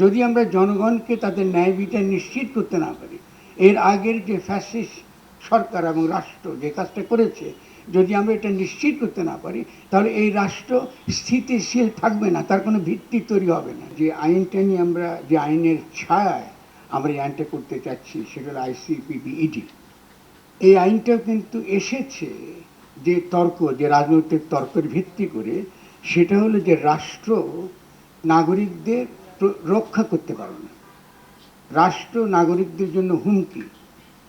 যদি আমরা জনগণকে তাদের ন্যায় বিচার নিশ্চিত করতে না পারি, এর আগের যে ফ্যাসিস্ট সরকার এবং রাষ্ট্র যে কাজটা করেছে, যদি আমরা এটা নিশ্চিত করতে না পারি, তাহলে এই রাষ্ট্র স্থিতিশীল থাকবে না, তার কোনো ভিত্তি তৈরি হবে না। যে আইনটা নিয়ে আমরা, যে আইনের ছায়ায় আমরা এই আইনটা করতে চাচ্ছি, সেটা হলো আইসিপিবিইডি এই আইনটাও কিন্তু এসেছে যে তর্ক, যে রাজনৈতিক তর্কের ভিত্তি করে, সেটা হলো যে রাষ্ট্র, নাগরিকদের রক্ষা করতে পারে না। রাষ্ট্র নাগরিকদের জন্য হুমকি।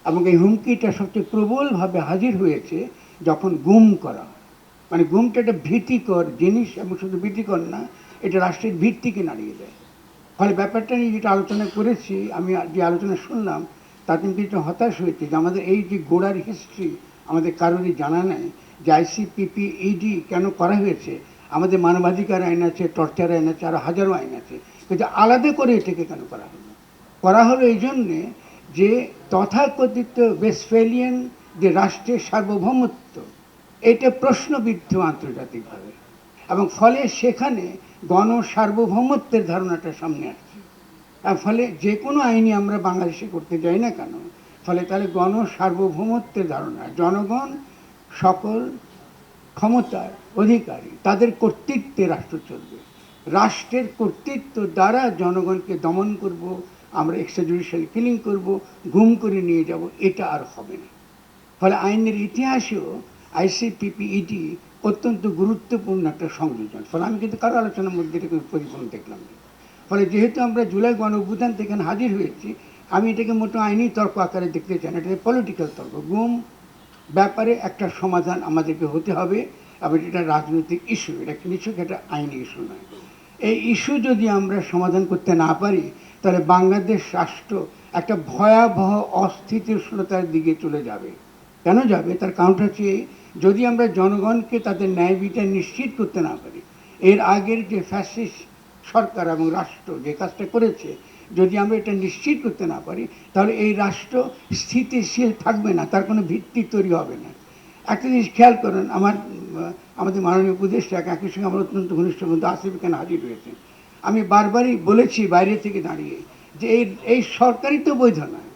এবং এই হুমকিটা সবচেয়ে প্রবলভাবে হাজির হয়েছে যখন গুম করা মানে গুমটা একটা ভীতিকর জিনিস এবং শুধু ভীতিকর না, এটা রাষ্ট্রের ভিত্তিকে নাড়িয়ে দেয়। ফলে ব্যাপারটা নিয়ে যেটা আলোচনা করেছি, আমি যে আলোচনা শুনলাম তাতে কিন্তু হতাশ হয়েছে যে আমাদের এই যে গোড়ার হিস্ট্রি আমাদের কারোরই জানা নেই, যে আইসিপিপি ইডি কেন করা হয়েছে? আমাদের মানবাধিকার আইন আছে টর্চার আইন আছে আরও হাজারো আইন আছে। কিন্তু আলাদা করে এটাকে কেন করা হলো? করা হলো এই জন্যে যে তথাকথিত ওয়েস্টফেলিয়ান যে রাষ্ট্রের সার্বভৌমত্ব, এটা প্রশ্নবিদ্ধ আন্তর্জাতিকভাবে। এবং ফলে সেখানে গণ সার্বভৌমত্বের ধারণাটা সামনে আসছে। আর ফলে যে কোনো আইনি আমরা বাংলাদেশে করতে যাই না কেন, ফলে তাহলে গণ সার্বভৌমত্বের ধারণা, জনগণ, সকল ক্ষমতার অধিকারী, তাদের কর্তৃত্বে রাষ্ট্র চলবে। রাষ্ট্রের কর্তৃত্ব দ্বারা জনগণকে দমন করব, আমরা এক্সট্রাজুডিশিয়াল কিলিং করব, গুম করে নিয়ে যাব, এটা আর হবে না। ফলে আইনের ইতিহাসেও আইসিপিপিইডি অত্যন্ত গুরুত্বপূর্ণ একটা সংযোজন। ফলে আমি কিন্তু কারও আলোচনার মধ্যে এটা পরিপূর্ণ দেখলাম না। ফলে যেহেতু আমরা জুলাই গণ থেকে হাজির হয়েছি, আমি এটাকে মোটো আইনি তর্ক আকারে দেখতে চাই না, এটাকে পলিটিক্যাল তর্ক। গুম ব্যাপারে একটা সমাধান আমাদেরকে হতে হবে এবং এটা রাজনৈতিক ইস্যু এটা নিশ্চয় একটা আইনি ইস্যু নয়। এই ইস্যু যদি আমরা সমাধান করতে না পারি, তাহলে বাংলাদেশ রাষ্ট্র একটা ভয়াবহ অস্থিতিশীলতার দিকে চলে যাবে। কেন যাবে? তার কারণটা হচ্ছে যদি আমরা জনগণকে তাদের ন্যায় বিচার নিশ্চিত করতে না পারি, এর আগের যে ফ্যাসিস্ট সরকার এবং রাষ্ট্র যে কাজটা করেছে, যদি আমরা এটা নিশ্চিত করতে না পারি, তাহলে এই রাষ্ট্র স্থিতিশীল থাকবে না, তার কোনো ভিত্তি তৈরি হবে না। একটা জিনিস খেয়াল করেন, আমার আমাদের মাননীয় উপদেষ্টা একই সঙ্গে আমার অত্যন্ত ঘনিষ্ঠ বন্ধু আসিফ এখানে হাজির হয়েছে আমি বারবারই বলেছি বাইরে থেকে দাঁড়িয়ে যে এই এই সরকারই তো বৈধ নয়।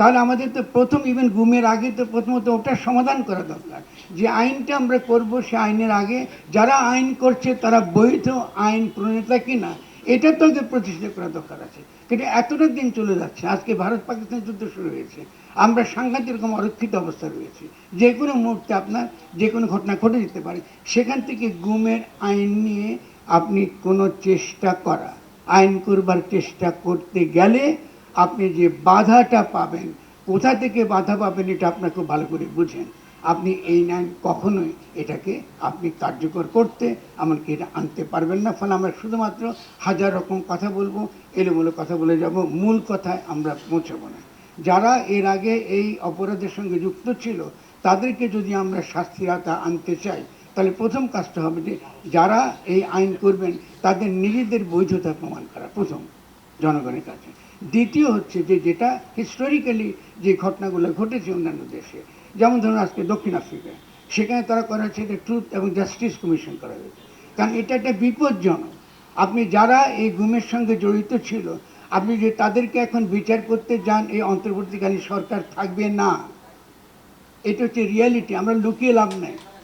তাহলে আমাদের তো প্রথম ইভেন গুমের আগে তো প্রথমত ওটার সমাধান করা দরকার। যে আইনটা আমরা করব সে আইনের আগে, যারা আইন করছে তারা বৈধ আইন প্রণেতা কিনা, এটা তো প্রতিষ্ঠা করা দরকার আছে। কিন্তু এতটা দিন চলে যাচ্ছে। আজকে ভারত পাকিস্তান যুদ্ধ শুরু হয়েছে। আমরা সাংঘাতিক রকম অরক্ষিত অবস্থা রয়েছে। যে কোনো মুহূর্তে আপনার যে কোনো ঘটনা ঘটে যেতে পারে। সেখান থেকে গুমের আইন নিয়ে আপনি কোনো চেষ্টা করা। আইন করবার চেষ্টা করতে গেলে আপনি যে বাধাটা পাবেন, কোথা থেকে বাধা পাবেন, এটা আপনার খুব ভালো করে বুঝেন। আপনি এই আইন কখনোই এটাকে আপনি কার্যকর করতে এমনকি এটা আনতে পারবেন না। ফলে আমরা শুধুমাত্র হাজার রকম কথা বলব, এলোমেলো কথা বলে যাব, মূল কথায় আমরা পৌঁছাবো না। যারা এর আগে এই অপরাধের সঙ্গে যুক্ত ছিল, তাদেরকে যদি আমরা শাস্তির আওতা আনতে চাই, তাহলে প্রথম কাজটা হবে যে যারা এই আইন করবেন, তাদের নিজেদের বৈধতা প্রমাণ করা প্রথম জনগণের কাছে। দ্বিতীয় হচ্ছে যে যেটা হিস্টোরিক্যালি যে ঘটনাগুলো ঘটেছে অন্যান্য দেশে যেমন ধরুন আজকে দক্ষিণ আফ্রিকায়, সেখানে তারা করা হচ্ছে এটা ট্রুথ এবং জাস্টিস কমিশন করা হয়েছে। কারণ এটা একটা বিপজ্জনক। আপনি যারা এই গুমের সঙ্গে জড়িত ছিল, আপনি যে তাদেরকে এখন বিচার করতে যান, এই অন্তর্বর্তীকালীন সরকার থাকবে না। এটা হচ্ছে রিয়ালিটি আমরা লুকিয়ে লাভ নেই।